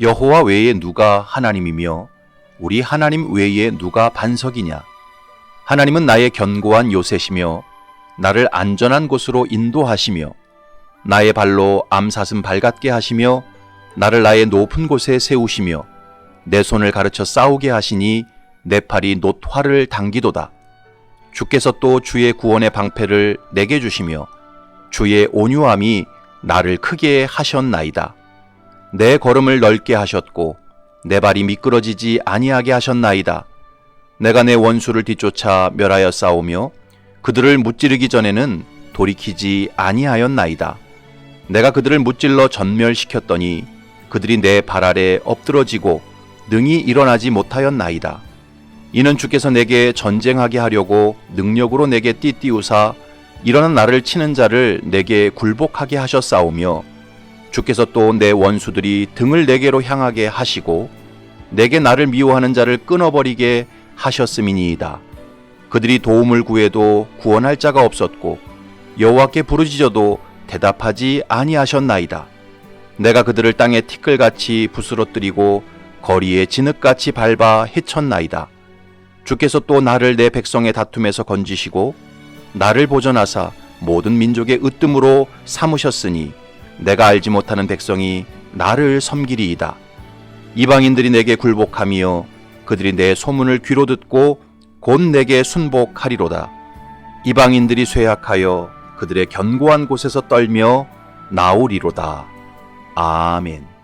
여호와 외에 누가 하나님이며 우리 하나님 외에 누가 반석이냐? 하나님은 나의 견고한 요새시며 나를 안전한 곳으로 인도하시며 나의 발로 암사슴 발같게 하시며 나를 나의 높은 곳에 세우시며 내 손을 가르쳐 싸우게 하시니 내 팔이 노화를 당기도다. 주께서 또 주의 구원의 방패를 내게 주시며 주의 온유함이 나를 크게 하셨나이다. 내 걸음을 넓게 하셨고 내 발이 미끄러지지 아니하게 하셨나이다. 내가 내 원수를 뒤쫓아 멸하여 싸우며 그들을 무찌르기 전에는 돌이키지 아니하였나이다. 내가 그들을 무찔러 전멸시켰더니 그들이 내 발 아래 엎드러지고 능히 일어나지 못하였나이다. 이는 주께서 내게 전쟁하게 하려고 능력으로 내게 띠띠우사 일어난 나를 치는 자를 내게 굴복하게 하셨사오며 주께서 또 내 원수들이 등을 내게로 향하게 하시고 내게 나를 미워하는 자를 끊어버리게 하셨음이니이다. 그들이 도움을 구해도 구원할 자가 없었고 여호와께 부르짖어도 대답하지 아니하셨나이다. 내가 그들을 땅에 티끌같이 부스러뜨리고 거리에 진흙같이 밟아 해쳤나이다. 주께서 또 나를 내 백성의 다툼에서 건지시고 나를 보전하사 모든 민족의 으뜸으로 삼으셨으니 내가 알지 못하는 백성이 나를 섬기리이다. 이방인들이 내게 굴복하며 그들이 내 소문을 귀로 듣고 곧 내게 순복하리로다. 이방인들이 쇠약하여 그들의 견고한 곳에서 떨며 나오리로다. 아멘.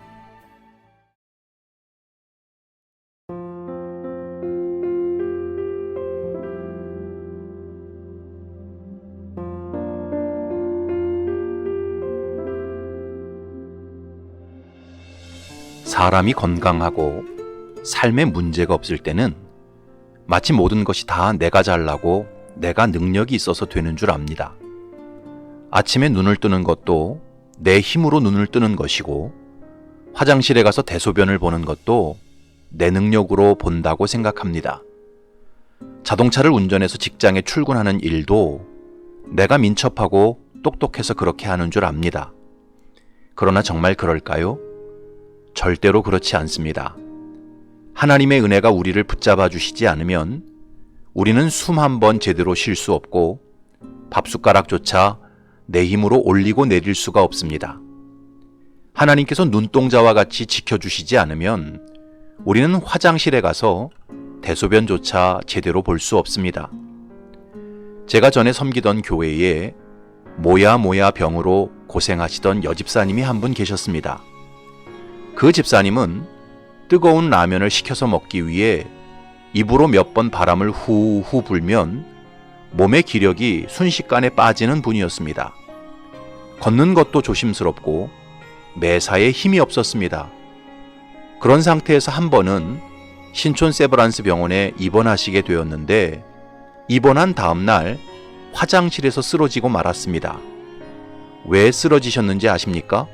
사람이 건강하고 삶에 문제가 없을 때는 마치 모든 것이 다 내가 잘나고 내가 능력이 있어서 되는 줄 압니다. 아침에 눈을 뜨는 것도 내 힘으로 눈을 뜨는 것이고 화장실에 가서 대소변을 보는 것도 내 능력으로 본다고 생각합니다. 자동차를 운전해서 직장에 출근하는 일도 내가 민첩하고 똑똑해서 그렇게 하는 줄 압니다. 그러나 정말 그럴까요? 절대로 그렇지 않습니다. 하나님의 은혜가 우리를 붙잡아 주시지 않으면 우리는 숨 한 번 제대로 쉴 수 없고 밥숟가락조차 내 힘으로 올리고 내릴 수가 없습니다. 하나님께서 눈동자와 같이 지켜주시지 않으면 우리는 화장실에 가서 대소변조차 제대로 볼 수 없습니다. 제가 전에 섬기던 교회에 모야 모야 병으로 고생하시던 여집사님이 한 분 계셨습니다. 그 집사님은 뜨거운 라면을 식혀서 먹기 위해 입으로 몇 번 바람을 후후 불면 몸의 기력이 순식간에 빠지는 분이었습니다. 걷는 것도 조심스럽고 매사에 힘이 없었습니다. 그런 상태에서 한 번은 신촌 세브란스 병원에 입원하시게 되었는데 입원한 다음 날 화장실에서 쓰러지고 말았습니다. 왜 쓰러지셨는지 아십니까?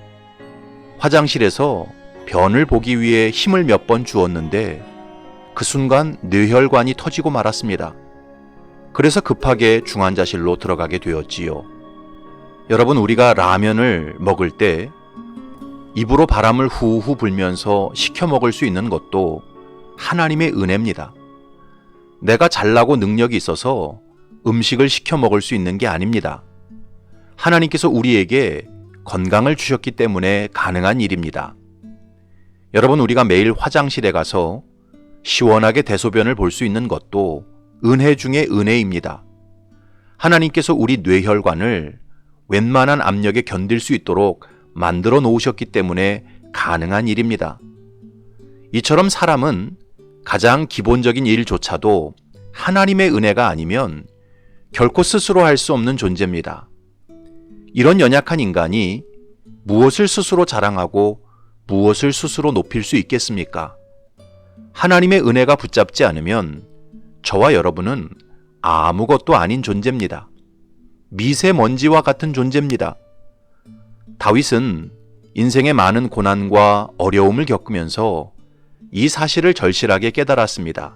화장실에서 변을 보기 위해 힘을 몇 번 주었는데 그 순간 뇌혈관이 터지고 말았습니다. 그래서 급하게 중환자실로 들어가게 되었지요. 여러분, 우리가 라면을 먹을 때 입으로 바람을 후후 불면서 식혀 먹을 수 있는 것도 하나님의 은혜입니다. 내가 잘나고 능력이 있어서 음식을 식혀 먹을 수 있는 게 아닙니다. 하나님께서 우리에게 건강을 주셨기 때문에 가능한 일입니다. 여러분, 우리가 매일 화장실에 가서 시원하게 대소변을 볼 수 있는 것도 은혜 중의 은혜입니다. 하나님께서 우리 뇌혈관을 웬만한 압력에 견딜 수 있도록 만들어 놓으셨기 때문에 가능한 일입니다. 이처럼 사람은 가장 기본적인 일조차도 하나님의 은혜가 아니면 결코 스스로 할 수 없는 존재입니다. 이런 연약한 인간이 무엇을 스스로 자랑하고 무엇을 스스로 높일 수 있겠습니까? 하나님의 은혜가 붙잡지 않으면 저와 여러분은 아무것도 아닌 존재입니다. 미세먼지와 같은 존재입니다. 다윗은 인생의 많은 고난과 어려움을 겪으면서 이 사실을 절실하게 깨달았습니다.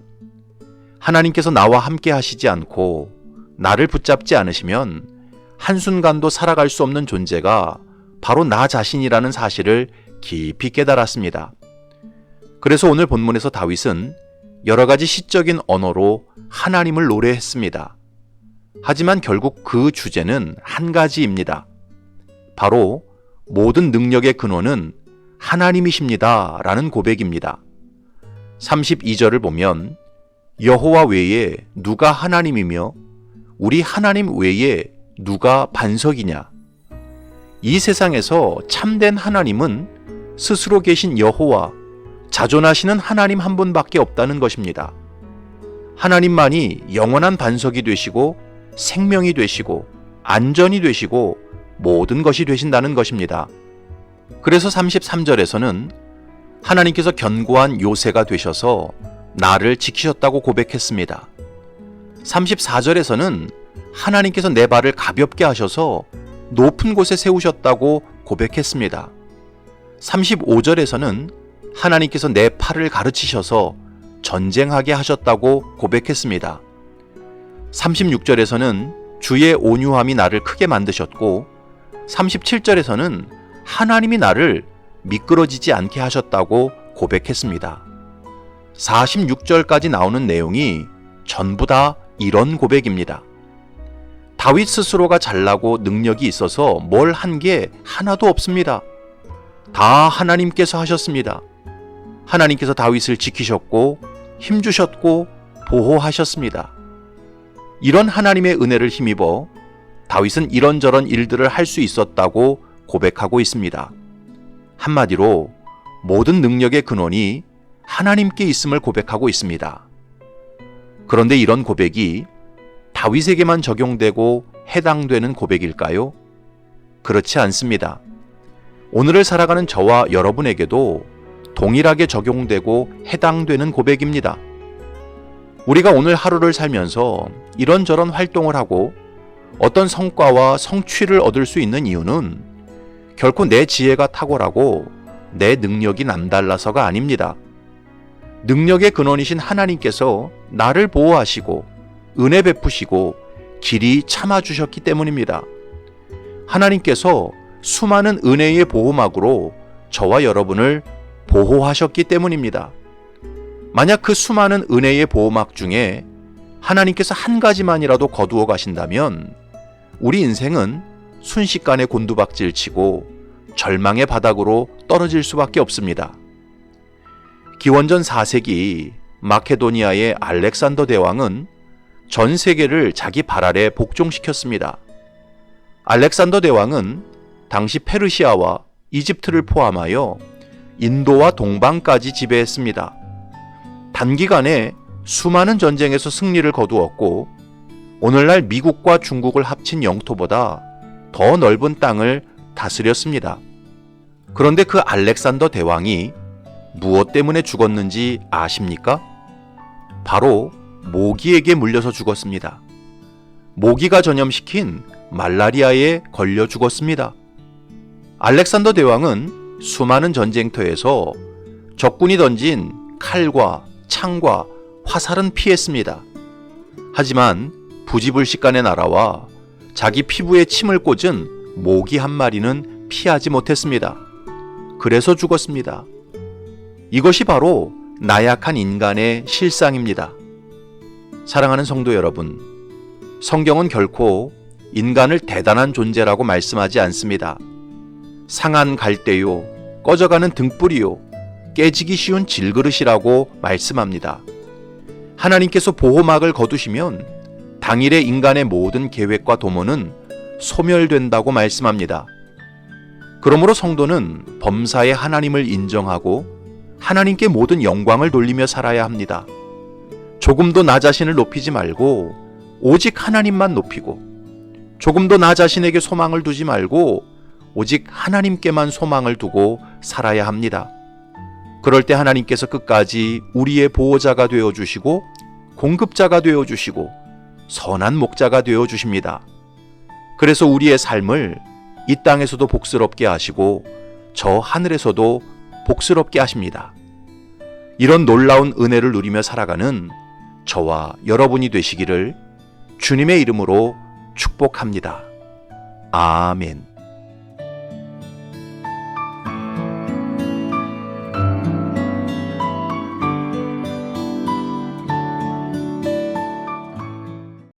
하나님께서 나와 함께 하시지 않고 나를 붙잡지 않으시면 한순간도 살아갈 수 없는 존재가 바로 나 자신이라는 사실을 깊이 깨달았습니다. 그래서 오늘 본문에서 다윗은 여러 가지 시적인 언어로 하나님을 노래했습니다. 하지만 결국 그 주제는 한 가지입니다. 바로 모든 능력의 근원은 하나님이십니다. 라는 고백입니다. 32절을 보면 여호와 외에 누가 하나님이며 우리 하나님 외에 누가 반석이냐? 이 세상에서 참된 하나님은 스스로 계신 여호와 자존하시는 하나님 한 분밖에 없다는 것입니다. 하나님만이 영원한 반석이 되시고 생명이 되시고 안전이 되시고 모든 것이 되신다는 것입니다. 그래서 33절에서는 하나님께서 견고한 요새가 되셔서 나를 지키셨다고 고백했습니다. 34절에서는 하나님께서 내 발을 가볍게 하셔서 높은 곳에 세우셨다고 고백했습니다. 35절에서는 하나님께서 내 팔을 가르치셔서 전쟁하게 하셨다고 고백했습니다. 36절에서는 주의 온유함이 나를 크게 만드셨고 37절에서는 하나님이 나를 미끄러지지 않게 하셨다고 고백했습니다. 46절까지 나오는 내용이 전부 다 이런 고백입니다. 다윗 스스로가 잘나고 능력이 있어서 뭘 한 게 하나도 없습니다. 다 하나님께서 하셨습니다. 하나님께서 다윗을 지키셨고 힘주셨고 보호하셨습니다. 이런 하나님의 은혜를 힘입어 다윗은 이런저런 일들을 할 수 있었다고 고백하고 있습니다. 한마디로 모든 능력의 근원이 하나님께 있음을 고백하고 있습니다. 그런데 이런 고백이 다윗에게만 적용되고 해당되는 고백일까요? 그렇지 않습니다. 오늘을 살아가는 저와 여러분에게도 동일하게 적용되고 해당되는 고백입니다. 우리가 오늘 하루를 살면서 이런저런 활동을 하고 어떤 성과와 성취를 얻을 수 있는 이유는 결코 내 지혜가 탁월하고 내 능력이 남달라서가 아닙니다. 능력의 근원이신 하나님께서 나를 보호하시고 은혜 베푸시고 길이 참아주셨기 때문입니다. 하나님께서 수많은 은혜의 보호막으로 저와 여러분을 보호하셨기 때문입니다. 만약 그 수많은 은혜의 보호막 중에 하나님께서 한 가지만이라도 거두어 가신다면 우리 인생은 순식간에 곤두박질 치고 절망의 바닥으로 떨어질 수밖에 없습니다. 기원전 4세기 마케도니아의 알렉산더 대왕은 전 세계를 자기 발 아래 복종시켰습니다. 알렉산더 대왕은 당시 페르시아와 이집트를 포함하여 인도와 동방까지 지배했습니다. 단기간에 수많은 전쟁에서 승리를 거두었고 오늘날 미국과 중국을 합친 영토보다 더 넓은 땅을 다스렸습니다. 그런데 그 알렉산더 대왕이 무엇 때문에 죽었는지 아십니까? 바로 모기에게 물려서 죽었습니다. 모기가 전염시킨 말라리아에 걸려 죽었습니다. 알렉산더 대왕은 수많은 전쟁터에서 적군이 던진 칼과 창과 화살은 피했습니다. 하지만 부지불식간의 나라와 자기 피부에 침을 꽂은 모기 한 마리는 피하지 못했습니다. 그래서 죽었습니다. 이것이 바로 나약한 인간의 실상입니다. 사랑하는 성도 여러분, 성경은 결코 인간을 대단한 존재라고 말씀하지 않습니다. 상한 갈대요, 꺼져가는 등불이요, 깨지기 쉬운 질그릇이라고 말씀합니다. 하나님께서 보호막을 거두시면 당일의 인간의 모든 계획과 도모는 소멸된다고 말씀합니다. 그러므로 성도는 범사의 하나님을 인정하고 하나님께 모든 영광을 돌리며 살아야 합니다. 조금도 나 자신을 높이지 말고 오직 하나님만 높이고 조금도 나 자신에게 소망을 두지 말고 오직 하나님께만 소망을 두고 살아야 합니다. 그럴 때 하나님께서 끝까지 우리의 보호자가 되어 주시고 공급자가 되어 주시고 선한 목자가 되어 주십니다. 그래서 우리의 삶을 이 땅에서도 복스럽게 하시고 저 하늘에서도 복스럽게 하십니다. 이런 놀라운 은혜를 누리며 살아가는 저와 여러분이 되시기를 주님의 이름으로 축복합니다. 아멘.